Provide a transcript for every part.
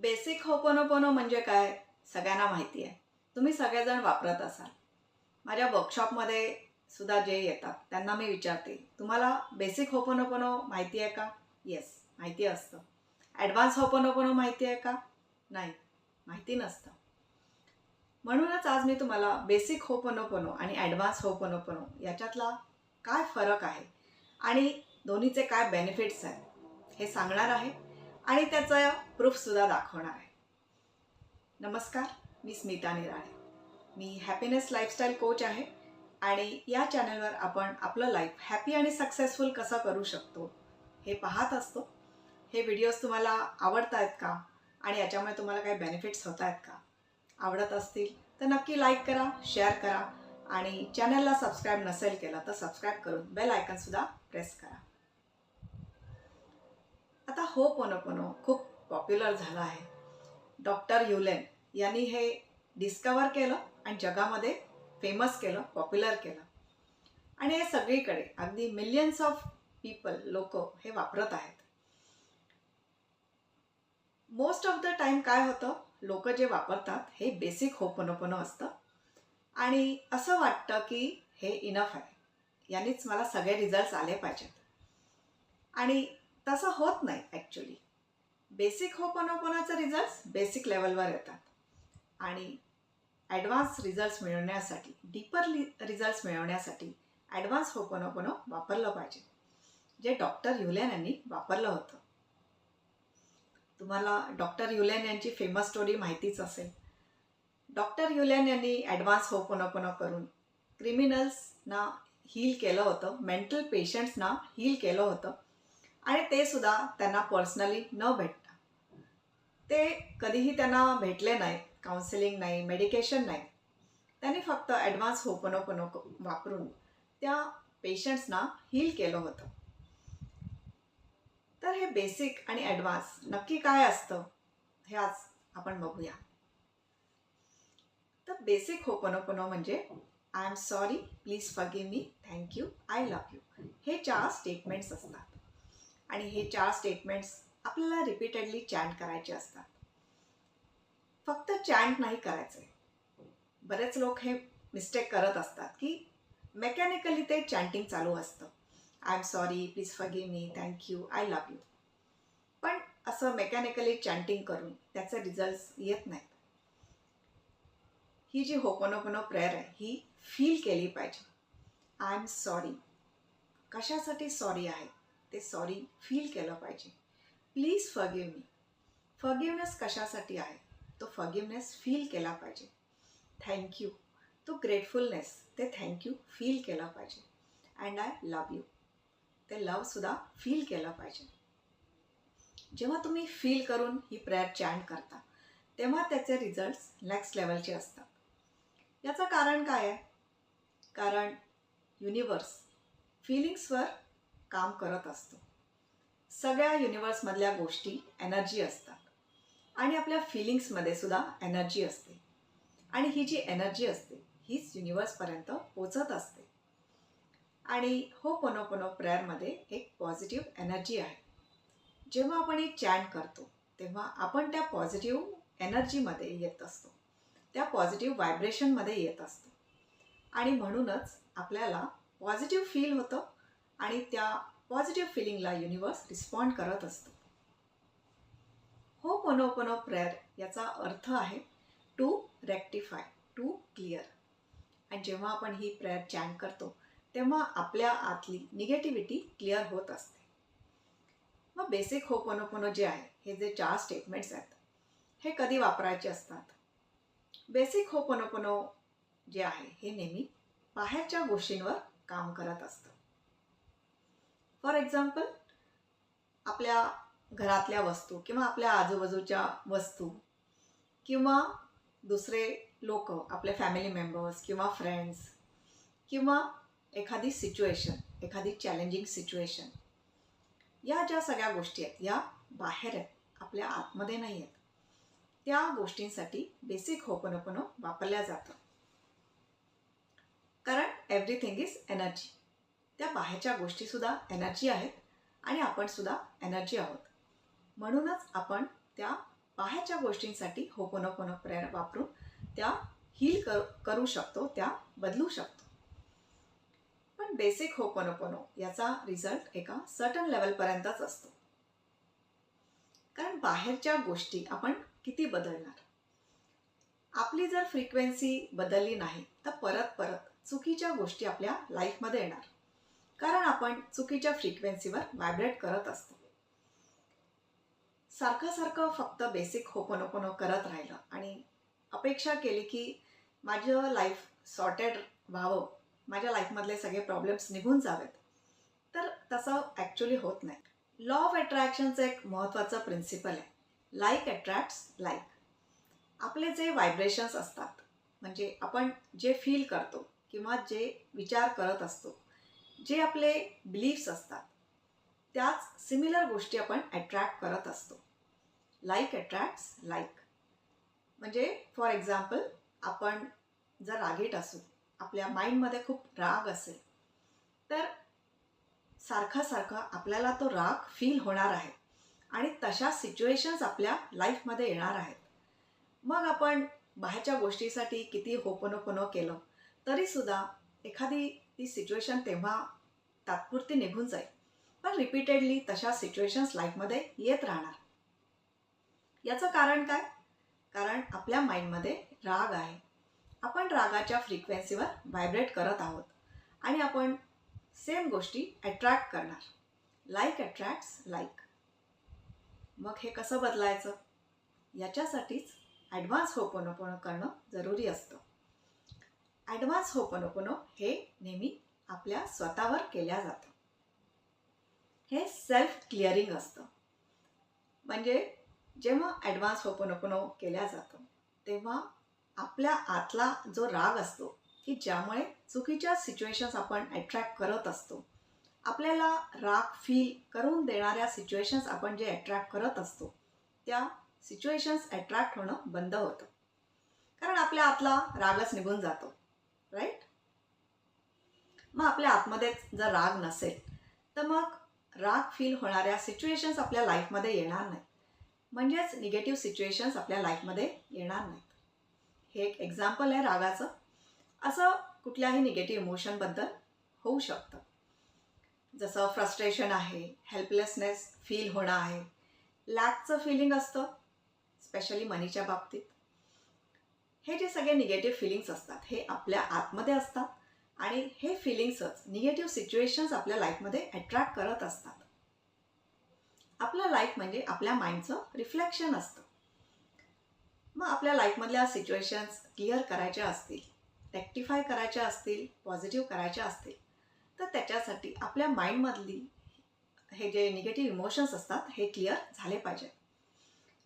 Basic ho'oponopono म्हणजे काय? सगळ्यांना माहिती आहे. तुम्ही सगळेजण वापरत असाल. माझ्या वर्कशॉपमध्ये सुद्धा जे येतात त्यांना मी विचारते तुम्हाला बेसिक होपोनोपोनो माहिती आहे का? येस माहिती असतं. ॲडव्हान्स होपोनोपोनो माहिती आहे का? नाही माहिती नसतं. म्हणूनच आज मी तुम्हाला बेसिक होपोनोपोनो आणि ॲडव्हान्स होपोनोपोनो याच्यातला काय फरक आहे आणि दोन्हीचे काय बेनिफिट्स आहेत हे सांगणार आहे. आणि त्याचं प्रूफसुद्धा दाखवणार आहे. नमस्कार मी स्मिता निराळे. मी हॅपीनेस लाईफस्टाईल कोच आहे आणि या चॅनलवर आपण आपलं लाईफ हॅपी आणि सक्सेसफुल कसं करू शकतो हे पाहत असतो. हे व्हिडिओज तुम्हाला आवडत आहेत का? आणि याच्यामुळे तुम्हाला काही बेनिफिट्स होत आहेत का? आवडत असतील तर नक्की लाईक करा शेअर करा आणि चॅनलला सबस्क्राईब नसेल केलं तर सबस्क्राईब करून बेल आयकनसुद्धा प्रेस करा. हो पोनो पोनो. खूप पॉप्युलर झालं आहे. डॉक्टर युलेन यांनी हे डिस्कवर केलं आणि जगामध्ये फेमस केलं पॉप्युलर केलं. आणि हे सगळीकडे अगदी मिलियन्स ऑफ पीपल लोक हे वापरत आहेत. मोस्ट ऑफ द टाईम काय होतं? लोक जे वापरतात हे बेसिक होपनोपनो असतं. आणि असं वाटतं की हे इनफ आहे. यांनीच मला सगळे रिझल्ट्स आले पाहिजेत. आणि तसं होत नाही ॲक्च्युली बेसिक होपनोपनाचे रिझल्ट्स बेसिक लेवलवर येतात. आणि ॲडव्हान्स रिझल्ट्स मिळवण्यासाठी डीपर रिझल्ट्स मिळवण्यासाठी ॲडव्हान्स होपनोपनो वापरलं पाहिजे. जे डॉक्टर युलेन यांनी वापरलं होतं. तुम्हाला डॉक्टर युलेन यांची फेमस स्टोरी माहितीच असेल. डॉक्टर युलेन यांनी ॲडव्हान्स होपनोपनो करून क्रिमिनल्सना हील केलं होतं मेंटल पेशंट्सना हील केलं होतं. आणि ते सुद्धा त्यांना पर्सनली न भेटता. ते कधीही त्यांना भेटले नाहीत काउन्सिलिंग नाही मेडिकेशन नाही. त्यांनी फक्त ॲडव्हान्स होपनोपनो वापरून त्या पेशंट्सना हील केलं होतं. तर हे बेसिक आणि ॲडव्हान्स नक्की काय असतं हे आज आपण बघूया. तर बेसिक होपनोपनो म्हणजे I am sorry please forgive me thank you I love you हे चार स्टेटमेंट्स असतात. आणि हे चार स्टेटमेंट्स आपल्याला रिपीटेडली चॅन्ट करायचे असतात. फक्त चॅन्ट नाही करायचे बरेच लोक हे मिस्टेक करत असतात की मेकॅनिकली ते चॅन्टिंग चालू असतं. I am sorry please forgive me thank you I love you पण असं मेकॅनिकली चॅन्टिंग करून त्याचे रिझल्ट्स येत नाहीत. ही जी होकोनोकोनो प्रेयर आहे ही फील केली पाहिजे. आय एम सॉरी कशासाठी सॉरी आहे? ते सॉरी फील केलं पाहिजे. प्लीज फगिव मी फगिवनेस कशासाठी आहे? तो फगिवनेस फील केला पाहिजे. थँक्यू तो ग्रेटफुलनेस ते थँक्यू फील केला पाहिजे. अँड आय लव यू ते लवसुद्धा फील केलं पाहिजे. जेव्हा तुम्ही फील करून ही प्रेयर चॅन्ट करता तेव्हा त्याचे रिझल्ट्स नेक्स्ट लेवलचे असतात. याचं कारण काय आहे? कारण युनिवर्स फिलिंग्सवर काम करत असतो. सगळ्या युनिवर्समधल्या गोष्टी एनर्जी असतात. आणि आपल्या फिलिंग्समध्ये सुद्धा एनर्जी असते. आणि ही जी एनर्जी असते हीच युनिवर्सपर्यंत पोचत असते. आणि हो पोनो पनो प्रेयरमध्ये एक पॉझिटिव्ह एनर्जी आहे. जेव्हा आपण ही चॅन्ट करतो तेव्हा आपण त्या पॉझिटिव्ह एनर्जीमध्ये येत असतो. त्या पॉझिटिव्ह व्हायब्रेशनमध्ये येत असतो. आणि म्हणूनच आपल्याला पॉझिटिव्ह फील होतं. आणि त्या पॉझिटिव्ह फिलिंगला युनिवर्स रिस्पॉन्ड करत असतो. हो पनो प्रेयर याचा अर्थ आहे टू रेक्टिफाय टू क्लिअर आणि जेव्हा आपण ही प्रेयर चॅन करतो तेव्हा आपल्या आतली निगेटिव्हिटी क्लिअर होत असते. मग बेसिक होपनोपनो जे आहे हे जे चार स्टेटमेंट्स आहेत हे कधी वापरायचे असतात? बेसिक होपनोपनो जे आहे हे नेहमी बाहेरच्या गोष्टींवर काम करत असतं. फॉर एक्झाम्पल आपल्या घरातल्या वस्तू किंवा आपल्या आजूबाजूच्या वस्तू किंवा दुसरे लोक आपले फॅमिली मेंबर्स किंवा फ्रेंड्स किंवा एखादी सिच्युएशन एखादी चॅलेंजिंग सिच्युएशन या ज्या सगळ्या गोष्टी आहेत या बाहेर आहेत आपल्या आतमध्ये नाही आहेत. त्या गोष्टींसाठी बेसिक होपनोपनो वापरल्या जातं. कारण एव्हरीथिंग इज एनर्जी त्या बाहेरच्या गोष्टीसुद्धा एनर्जी आहेत आणि आपण सुद्धा एनर्जी आहोत. म्हणूनच आपण त्या बाहेरच्या गोष्टींसाठी होकोनोकोनो प्रेरणा वापरून त्या हील कर करू शकतो त्या बदलू शकतो. पण बेसिक होकोनोकोनो याचा रिझल्ट एका सर्टन लेवलपर्यंतच असतो. कारण बाहेरच्या गोष्टी आपण किती बदलणार? आपली जर फ्रिक्वेन्सी बदलली नाही तर परत परत चुकीच्या गोष्टी आपल्या लाईफमध्ये येणार. कारण आपण चुकीच्या फ्रिक्वेन्सीवर व्हायब्रेट करत असतो. सारखं सारखं फक्त बेसिक होपनोपनो करत राहिलं आणि अपेक्षा केली की माझं लाईफ सॉर्टेड व्हावं माझ्या लाईफमधले सगळे प्रॉब्लेम्स निघून जावेत. तर तसं ॲक्च्युली होत नाही. लॉ ऑफ अट्रॅक्शनचं एक महत्त्वाचं प्रिन्सिपल आहे. लाईक अट्रॅक्ट्स लाईक आपले जे व्हायब्रेशन्स असतात म्हणजे आपण जे फील करतो किंवा जे विचार करत असतो जे आपले बिलीफ्स असतात त्याच सिमिलर गोष्टी आपण अट्रॅक्ट करत असतो. लाईक अट्रॅक्ट्स लाईक म्हणजे फॉर एक्झाम्पल आपण जर रागीट असू आपल्या माइंडमध्ये खूप राग असेल तर सारखा सारखा आपल्याला तो राग फील होणार आहे. आणि तशा सिच्युएशन्स आपल्या लाईफमध्ये येणार आहेत. मग आपण बाहेरच्या गोष्टीसाठी किती होपनोपनो केलं तरीसुद्धा एखादी ती सिच्युएशन तेव्हा तात्पुरती निघून जाईल. पण रिपीटेडली तशा सिच्युएशन्स लाईफमध्ये येत राहणार. याचं कारण काय? कारण आपल्या माइंडमध्ये राग आहे. आपण रागाच्या फ्रिक्वेन्सीवर व्हायब्रेट करत आहोत. आणि आपण सेम गोष्टी अट्रॅक्ट करणार. लाईक अट्रॅक्ट्स लाईक मग हे कसं बदलायचं? याच्यासाठीच ॲडव्हान्स होपनोपणो करणं जरुरी असतं. ॲडव्हान्स होपनोपनो हे नेहमी आपल्या स्वतःवर केल्या जातं. हे सेल्फ क्लिअरिंग असतं. म्हणजे जेव्हा ॲडव्हान्स होपनोपनो केल्या जातं तेव्हा आपल्या आतला जो राग असतो की ज्यामुळे चुकीच्या सिच्युएशन्स आपण अट्रॅक्ट करत असतो आपल्याला राग फील करून देणाऱ्या सिच्युएशन्स आपण जे अट्रॅक्ट करत असतो त्या सिच्युएशन्स अट्रॅक्ट होणं बंद होतं. कारण आपल्या आतला रागच निघून जातो. राईट मग आपल्या आतमध्येच जर राग नसेल तर मग राग फील होणाऱ्या सिच्युएशन्स आपल्या लाईफमध्ये येणार नाहीत. म्हणजेच निगेटिव्ह सिच्युएशन्स आपल्या लाईफमध्ये येणार नाहीत. हे एक एक्झाम्पल आहे रागाचं. असं कुठल्याही निगेटिव्ह इमोशनबद्दल होऊ शकतं. जसं फ्रस्ट्रेशन आहे हेल्पलेसनेस फील होणं आहे लॅकचं फिलिंग असतं स्पेशली मनीच्या बाबतीत. हे जे सगळे निगेटिव्ह फिलिंग्स असतात हे आपल्या आतमध्ये असतात आणि हे फिलिंग्सच निगेटिव्ह सिच्युएशन्स आपल्या लाईफमध्ये अट्रॅक्ट करत असतात. आपलं लाईफ म्हणजे आपल्या माइंडचं रिफ्लेक्शन असतं. मग आपल्या लाईफमधल्या सिच्युएशन्स क्लिअर करायच्या असतील रेक्टिफाय करायच्या असतील पॉझिटिव्ह करायच्या असतील तर त्याच्यासाठी आपल्या माइंडमधली हे जे निगेटिव्ह इमोशन्स असतात हे क्लिअर झाले पाहिजे.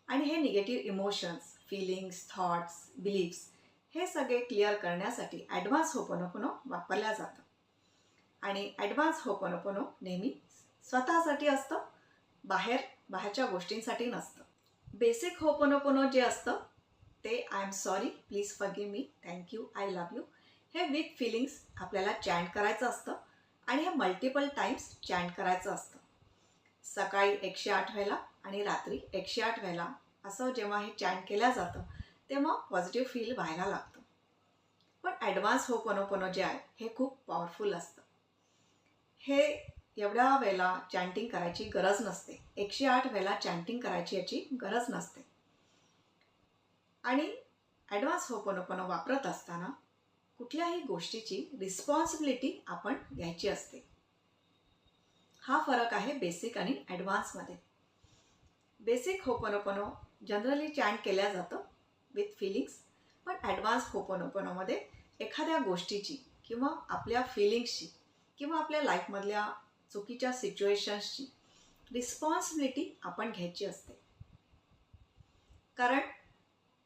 आणि हे negative emotions feelings thoughts beliefs हे सगळे क्लिअर करण्यासाठी ॲडव्हान्स होपनोपनो वापरल्या जातं. आणि ॲडव्हान्स होपनोपनो नेहमी स्वतःसाठी असतं बाहेर बाहेरच्या गोष्टींसाठी नसतं. बेसिक होपनोपनो जे असतं ते I am sorry please forgive me thank you I love you हे विथ फिलिंग्स आपल्याला चॅन्ट करायचं असतं आणि हे मल्टिपल टाईम्स चॅन्ट करायचं असतं. सकाळी एकशे आठ वेळेला आणि रात्री एकशे आठ वेळेला असं जेव्हा हे चॅन्ट केलं जातं तेव्हा पॉझिटिव्ह फील व्हायला लागतं. पण ॲडव्हान्स होपनोपनो जे आहे हे खूप पॉवरफुल असतं. हे एवढ्या वेळेला चॅन्टिंग करायची गरज नसते. एकशे आठ वेळेला चॅन्टिंग करायची याची गरज नसते. आणि ॲडव्हान्स होपनोपनो वापरत असताना कुठल्याही गोष्टीची रिस्पॉन्सिबिलिटी आपण घ्यायची असते. हा फरक आहे बेसिक आणि ॲडव्हान्समध्ये बेसिक होपनोपनो जनरली चॅन्ट केल्या जातं विथ फिलिंग्स पण ॲडव्हान्स होपनोपनोमध्ये एखाद्या गोष्टीची किंवा आपल्या फिलिंग्सची किंवा आपल्या लाईफमधल्या चुकीच्या सिच्युएशन्सची रिस्पॉन्सिबिलिटी आपण घ्यायची असते. कारण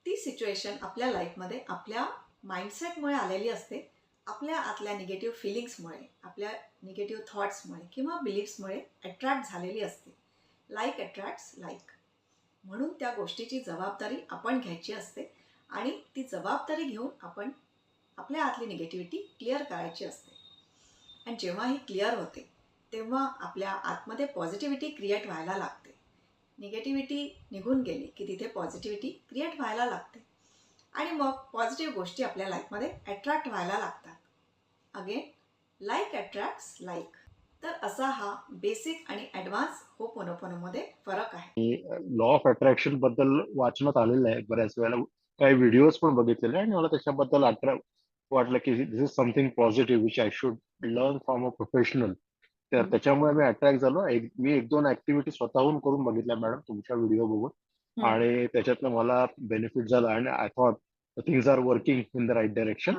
ती सिच्युएशन आपल्या लाईफमध्ये आपल्या माइंडसेटमुळे आलेली असते आपल्या आतल्या निगेटिव्ह फिलिंग्समुळे आपल्या निगेटिव्ह थॉट्समुळे किंवा बिलीफ्समुळे अट्रॅक्ट झालेली असते. लाईक अट्रॅक्ट्स लाईक म्हणून त्या गोष्टीची जबाबदारी आपण घ्यायची असते आणि ती जबाबदारी घेऊन आपण आपल्या आतली निगेटिव्हिटी क्लिअर करायची असते. आणि जेव्हा ही क्लिअर होते तेव्हा आपल्या आतमध्ये पॉझिटिव्हिटी क्रिएट व्हायला लागते. निगेटिव्हिटी निघून गेली की तिथे पॉझिटिव्हिटी क्रिएट व्हायला लागते. आणि मग पॉझिटिव्ह गोष्टी आपल्या लाईफमध्ये अट्रॅक्ट व्हायला लागतात. अगेन लाईक अट्रॅक्ट्स लाईक तर असा हा बेसिक आणि ॲडव्हान्स होपोनोपोनोमध्ये फरक आहे. लॉ ऑफ अट्रॅक्शनबद्दल वाचनात आलेलं आहे बऱ्याच वेळेला. काही व्हिडिओज पण बघितलेले आणि मला त्याच्याबद्दल वाटलं की this is something positive which I should learn from a professional तर. त्याच्यामुळे मी अट्रॅक्ट झालो. एक मी एक दोन ऍक्टिव्हिटी स्वतःहून करून बघितल्या मॅडम तुमच्या व्हिडिओ बघून. आणि त्याच्यातनं मला बेनिफिट झाला. आणि I thought things are working in the right direction.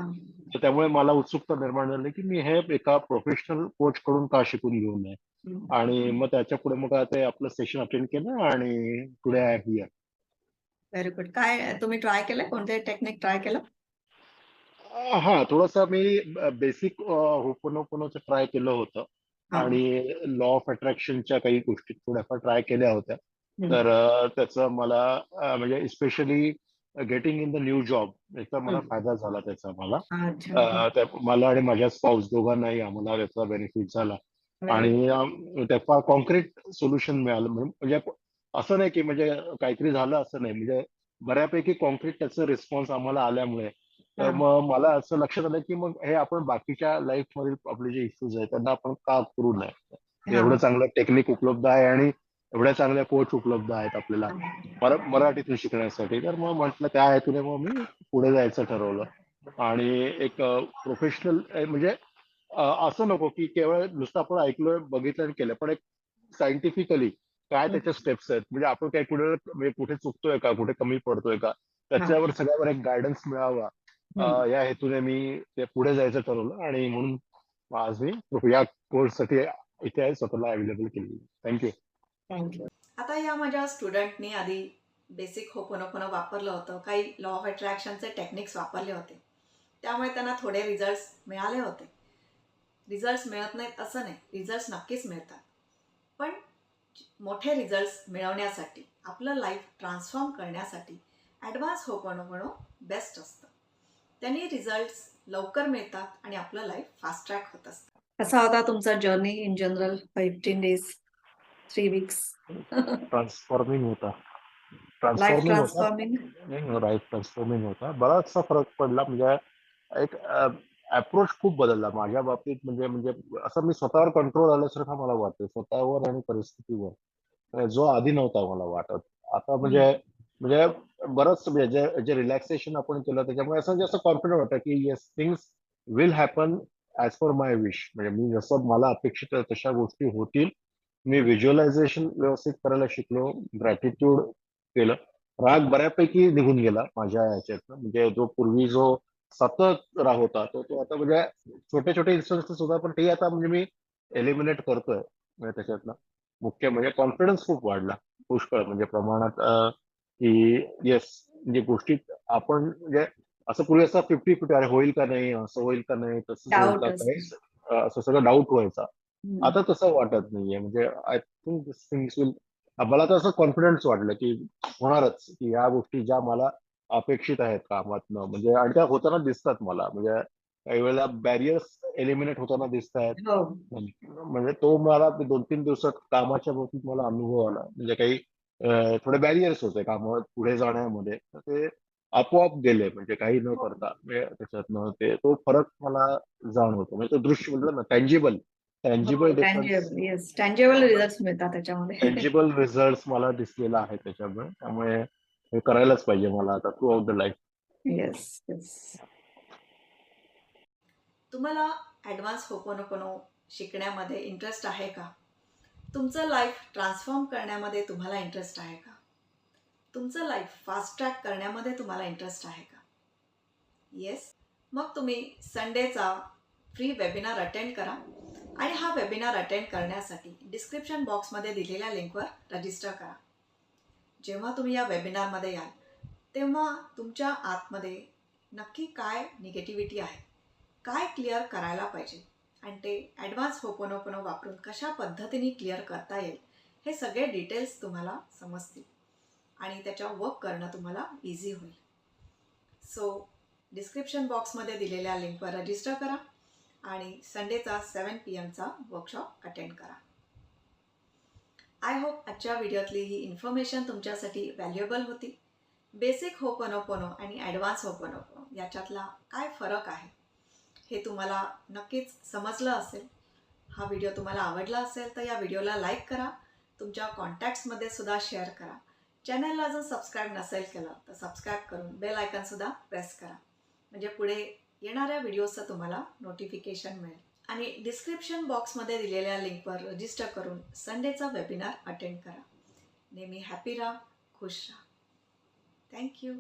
तर त्यामुळे मला उत्सुकता निर्माण झाली की मी हे एका प्रोफेशनल कोच कडून का शिकून घेऊ नये. आणि मग त्याच्या पुढे मग ते आपलं सेशन अटेंड केलं आणि today I hear very good काय तुम्ही ट्राय केलं कोणते टेक्निक ट्राय केलं हा थोडंसं मी बेसिक होपोनोपोनोचं ट्राय केलं होतं. आणि लॉ ऑफ अट्रॅक्शनच्या काही गोष्टी थोड्याफार ट्राय केल्या होत्या. तर त्याचं मला म्हणजे specially getting in the new job याचा मला. फायदा झाला त्याचा मला. त्या- मला आणि माझ्या स्पाऊस दोघांनाही आम्हाला त्याचा बेनिफिट झाला. आणि अम, त्याचा कॉन्क्रीट सोल्युशन मिळालं. म्हणून म्हणजे असं नाही की म्हणजे काहीतरी झालं असं नाही. म्हणजे बऱ्यापैकी कॉन्क्रीट त्याचं रिस्पॉन्स आम्हाला आल्यामुळे. तर. मग मला असं लक्षात आलं की मग हे आपण बाकीच्या लाईफ मधील आपले जे इश्यूज आहेत त्यांना आपण का करू नये. एवढं चांगलं टेक्निक उपलब्ध आहे आणि एवढ्या चांगल्या कोच उपलब्ध आहेत आपल्याला मरा मराठीतून शिकण्यासाठी. तर मग म्हटलं त्या हेतूने मग मी पुढे जायचं ठरवलं. आणि एक प्रोफेशनल म्हणजे असं नको की केवळ नुसतं आपण ऐकलोय बघितलं आणि केलं. पण एक सायंटिफिकली काय त्याच्या स्टेप्स आहेत? म्हणजे आपण काय कुठे म्हणजे कुठे चुकतोय का? कुठे कमी पडतोय का? त्याच्यावर सगळ्यावर एक गायडन्स मिळावा. या हेतूने मी ते पुढे जायचं ठरवलं आणि म्हणून आज मी या कोर्ससाठी इथे आहे स्वतःला अवेलेबल केली थँक्यू थँक्यू आता या माझ्या स्टुडंटनी आधी बेसिक होपोनोपोनो वापरलं होतं. काही लॉ ऑफ अट्रॅक्शनचे टेक्निक्स वापरले होते. त्यामुळे त्यांना थोडे रिझल्ट्स मिळाले होते. रिझल्ट्स मिळत नाहीत असं नाही. रिझल्ट्स नक्कीच मिळतात. पण मोठे रिझल्ट्स मिळवण्यासाठी आपलं लाईफ ट्रान्सफॉर्म करण्यासाठी ॲडव्हान्स होपोनोपोनो बेस्ट असतं. त्यांनी रिझल्ट्स लवकर मिळतात आणि आपलं लाईफ फास्ट ट्रॅक होत असतं. कसा होता तुमचा journey in general fifteen days three weeks transforming होता. लाईफ ट्रान्सफॉर्मिंग होता. ट्रान्सफॉर्मिंग राईट ट्रान्सफॉर्मिंग होता. बराचसा फरक पडला. म्हणजे एक अप्रोच खूप बदलला. माझ्या बाबतीत म्हणजे म्हणजे असं मी स्वतःवर कंट्रोल आल्यासारखं मला वाटतं स्वतःवर आणि परिस्थितीवर. जो आधी नव्हता मला वाटत. आता म्हणजे म्हणजे बरंच म्हणजे जे रिलॅक्सेशन आपण केलं त्याच्यामुळे असं जास्त कॉन्फिडंट वाटतं की yes things will happen as per my wish म्हणजे मी जसं मला अपेक्षित तशा गोष्टी होतील मी व्हिज्युअलायझेशन व्यवस्थित करायला शिकलो ग्रॅटिट्यूड केलं. राग बऱ्यापैकी निघून गेला माझ्या ह्याच्यातनं. म्हणजे जो पूर्वी जो सतत राग होता तो तो आता म्हणजे छोटे छोटे इन्सिडेंट सुद्धा पण ते आता म्हणजे मी एलिमिनेट करतोय म्हणजे त्याच्यातनं. मुख्य म्हणजे कॉन्फिडन्स खूप वाढला पुष्कळ. म्हणजे प्रमाणात की येस म्हणजे गोष्टीत आपण म्हणजे असं पूर्वी असं फिफ्टी फिफ्टी अरे होईल का नाही असं होईल का नाही तसं होईल का. नाही असं सगळं डाऊट व्हायचा. आता तसं वाटत नाहीये. म्हणजे I think this things will मला तर असं कॉन्फिडन्स वाटलं की होणारच की ह्या गोष्टी ज्या मला अपेक्षित आहेत कामातनं. म्हणजे आणि त्या होताना दिसतात मला. म्हणजे काही वेळेला बॅरियर्स एलिमिनेट होताना दिसत आहेत. हो. म्हणजे तो मला ते दोन तीन दिवसात कामाच्या बाबतीत मला अनुभव आला. म्हणजे काही अं, थोडे बॅरियर्स होते कामावर पुढे जाण्यामध्ये. तर ते आपोआप गेले. म्हणजे काही न करता. म्हणजे त्याच्यातनं ते तो फरक मला जाणवतो. म्हणजे तो दृश्य म्हटलं ना tangible tangible yes tangible result मिळतात त्याच्यामध्ये. टँजिबल रिझल्ट मला दिसलेला आहे त्याच्यामुळे त्यामुळे हे करायलाच पाहिजे मला आता throughout the life yes yes तुम्हाला ॲडव्हान्स होपोनोपोनो शिकण्यामध्ये इंटरेस्ट आहे का? तुमचं लाईफ ट्रान्सफॉर्म करण्यामध्ये तुम्हाला इंटरेस्ट आहे का? तुमचं लाईफ फास्ट ट्रॅक करण्यामध्ये तुम्हाला इंटरेस्ट आहे का? येस मग तुम्ही संडेचा फ्री वेबिनार अटेंड करा. आणि हा वेबिनार अटेंड करण्यासाठी डिस्क्रिप्शन बॉक्समध्ये दिलेल्या लिंकवर रजिस्टर करा. जेव्हा तुम्ही या वेबिनारमध्ये याल तेव्हा तुमच्या आतमध्ये नक्की काय निगेटिव्हिटी आहे काय क्लिअर करायला पाहिजे आणि ते ॲडव्हान्स होपोनोपोनो वापरून कशा पद्धतीने क्लिअर करता येईल हे सगळे डिटेल्स तुम्हाला समजतील आणि त्याच्या वर्क करणं तुम्हाला इझी होईल. सो डिस्क्रिप्शन बॉक्समध्ये दिलेल्या लिंकवर रजिस्टर करा. आणि संडेचा सेवन पी एमचा वर्कशॉप अटेंड करा. आय होप आजच्या व्हिडिओतली ही इन्फॉर्मेशन तुमच्यासाठी व्हॅल्युएबल होती. बेसिक होपनोपोनो आणि ॲडव्हान्स होपनोपोनो याच्यातला काय फरक आहे हे तुम्हाला नक्कीच समजलं असेल. हा व्हिडिओ तुम्हाला आवडला असेल तर या व्हिडिओला लाईक करा. तुमच्या कॉन्टॅक्ट्समध्ये सुद्धा शेअर करा. चॅनलला जर सबस्क्राईब नसेल केलं तर सबस्क्राईब करून बेल आयकनसुद्धा प्रेस करा. म्हणजे पुढे येणाऱ्या व्हिडिओचं तुम्हाला नोटिफिकेशन मिळेल. आणि डिस्क्रिप्शन बॉक्समध्ये दिलेल्या लिंकवर रजिस्टर करून संडेचा वेबिनार अटेंड करा. नेहमी हॅपी राहा खुश राहा. थँक्यू